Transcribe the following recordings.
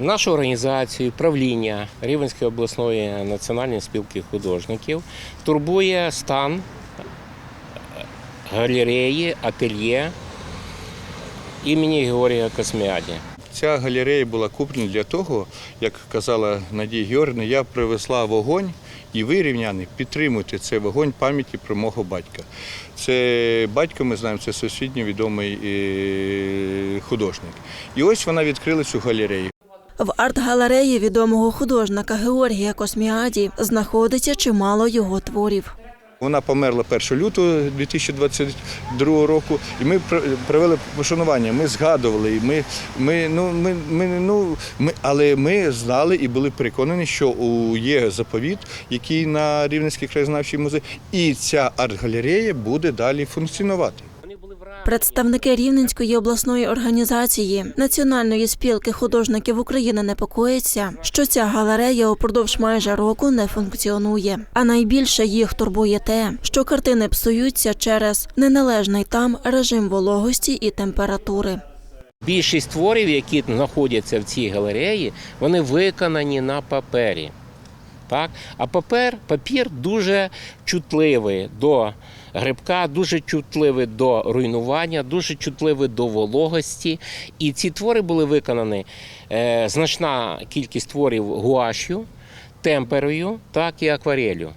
Нашу організацію, правління Рівенської обласної національної спілки художників турбує стан галереї, ательє імені Георгія Косміаді. Ця галерея була куплена для того, як казала Надія Георгівна, я привезла вогонь, і ви, рівняни, підтримуйте цей вогонь пам'яті про мого батька. Це батько, ми знаємо, це всесвітньо відомий е, художник. І ось вона відкрила цю галерею. В арт-галереї відомого художника Георгія Косміаді знаходиться чимало його творів. Вона померла 1 лютого 2022 року, і ми пр- провели пошанування. Ми згадували, і ми, ми, ну, ми, ми, ну, ми, але ми знали і були переконані, що є заповіт, який на Рівненський краєзнавчий музей, і ця арт-галерея буде далі функціонувати. Представники Рівненської обласної організації Національної спілки художників України непокоїться, що ця галерея упродовж майже року не функціонує. А найбільше їх турбує те, що картини псуються через неналежний там режим вологості і температури. Більшість творів, які знаходяться в цій галереї, вони виконані на папері. Так? А папер, папір дуже чутливий до грибка, дуже чутливі до руйнування, дуже чутливе до вологості. І ці твори були виконані е, значна кількість творів гуашю, темперою, так і акварелью.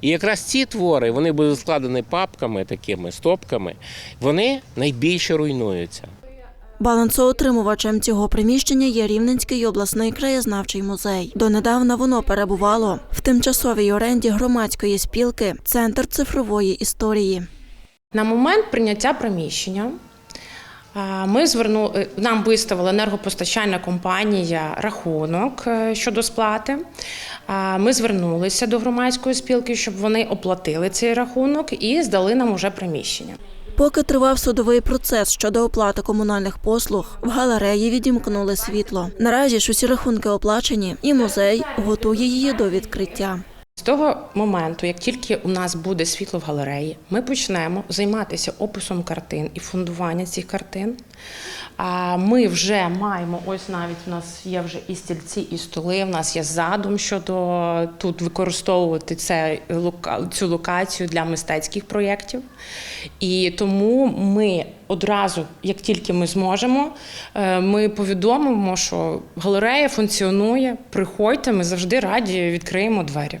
І якраз ці твори вони були складені папками, такими стопками, вони найбільше руйнуються. Балансоутримувачем цього приміщення є Рівненський обласний краєзнавчий музей. Донедавна воно перебувало в тимчасовій оренді громадської спілки Центр цифрової історії. На момент прийняття приміщення е, ми звернули, нам виставила енергопостачальна компанія рахунок е, щодо сплати. Е, Ми звернулися до громадської спілки, щоб вони оплатили цей рахунок і здали нам уже приміщення. Поки тривав судовий процес щодо оплати комунальних послуг, в галереї відімкнули світло. Наразі ж усі рахунки оплачені, і музей готує її до відкриття. Того моменту, як тільки у нас буде світло в галереї, ми почнемо займатися описом картин і фондування цих картин. А ми вже маємо, ось навіть у нас є вже і стільці, і столи. У нас є задум щодо тут використовувати це, цю локацію для мистецьких проєктів. І тому ми одразу, як тільки ми зможемо, е, ми повідомимо, що галерея функціонує. Приходьте, ми завжди раді відкриємо двері.